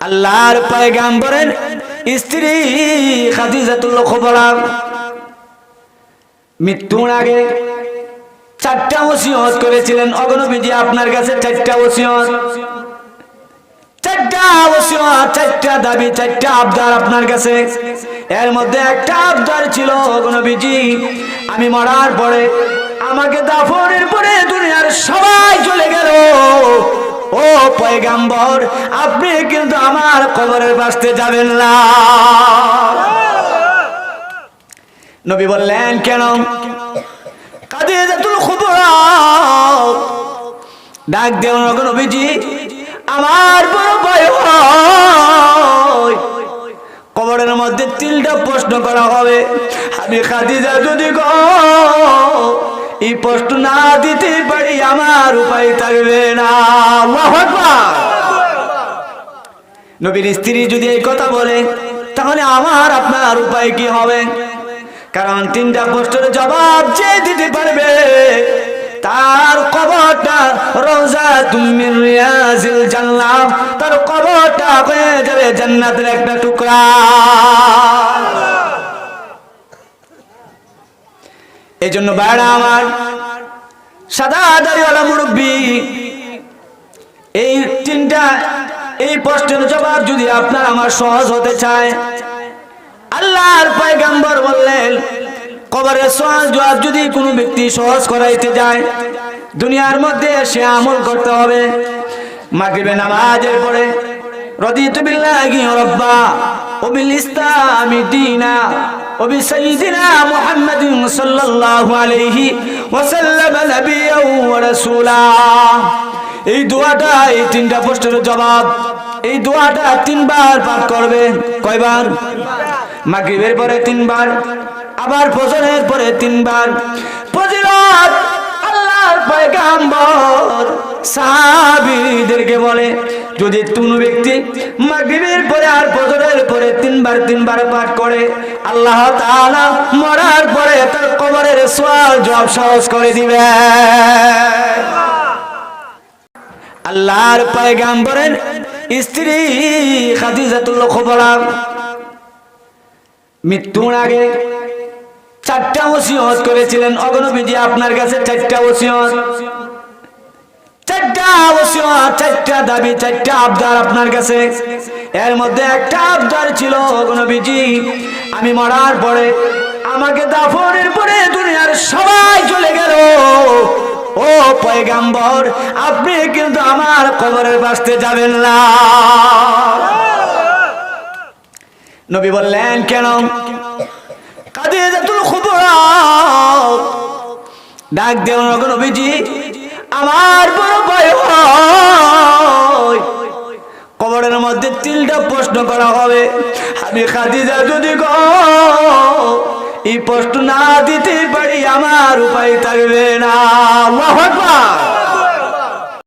আল্লাহর পয়গাম্বরের স্ত্রী খাদিজাতুল খবরা। মৃত্যুর আগে চারটা ওসিয়ত করেছিলেন। অগণবিজি আপনার কাছে চারটা ওসিয়ত। চারটা ওসিয়ত, চারটা দাবি, চারটা আবদার আপনার কাছে। এর মধ্যে একটা আবদার ছিল অগণবিজি আমি মরার পরে আমাকে দাফনের পরে দুনিয়ার সবাই পয়গাম্বর, আপনি কিন্তু আমার কবরের বাঁচতে যাবেন না। নবী বললেন, কেন? কাদিজাতুল খুবরা ডাক দেও নবীজি, আমার বড় ভয় কবরের মধ্যে তিনটা প্রশ্ন করা হবে। আমি খাদিজা যদি গো এই প্রশ্ন না দিতে পারি, আমার উপায় থাকবে না। নবীর স্ত্রী যদি এই কথা বলে, তাহলে আমার, আপনার উপায় কি হবে? কারণ তিনটা প্রশ্নের জবাব যে দিতে পারবে, তার কবরটা রোজা তুমি জান্নাত, তার কবরটা হয়ে যাবে জান্নাতের একটা টুকরা এই জন্য বাইরা আমার সাদা দাড়িওয়ালা মুরব্বী। এই তিনটা, এই প্রশ্নের জবাব যদি আপনার আমার সহজ হতে চায়। আল্লাহর পয়গাম্বর বললেন, কবরের সহজ জবাব যদি কোনো ব্যক্তি সহজ করাইতে যায়, দুনিয়ার মধ্যে সে আমল করতে হবে। মাগরিবে নামাজের পরে, রদিতু বিল্লাহি রাব্বা, ও বিল ইসলামি দীনা সাইয়্যিদিনা মুহাম্মাদিন সাল্লাল্লাহু আলাইহি ওয়াসাল্লাম নাবিয়্যা ওয়া রাসূলা। এই দোয়াটা, এই তিনটা প্রশ্নের জবাব। এই দোয়াটা তিনবার পাঠ করবে। কয়বার? মাগরিবের পরে তিনবার, আবার ফজরের পরে তিনবার। ফজিলত আল্লাহর পয়গাম্বর সাহাবীদেরকে বলে যদি কোনো ব্যক্তি মাগরিবের পরে আর ফজরের পরে তিনবার তিনবার পাঠ করে, আল্লাহ তাআলা মরার পরে তার কবরের সওয়াল জবাব সহজ করে দিবে। আল্লাহর পয়গাম্বরের স্ত্রী খাদিজাতুল খবরা মৃত্যুর আগে চারটা ওসিয়ত করেছিলেন। অগণবিজি আপনার কাছে চারটা ওসিয়ত। চারটা দাবি, চারটা আবদার আপনার কাছে। এর মধ্যে একটা আবদার ছিল অগণবিজি আমি মরার পরে আমাকে দাফনের পরে দুনিয়ার সবাই চলে গেল। ও পয়গাম্বর, আপনি কিন্তু আমার কবরের বাঁচতে যাবেন না। নবী বললেন, কেন? কাদিজাতুল খুবরা ডাক দেও নবীজি আমার বড় ভয় হয়। কবরের মধ্যে তিনটা প্রশ্ন করা হবে। আমি খাদিজা যদি গ, এই প্রশ্ন না দিতে পারি, আমার উপায় থাকবে না।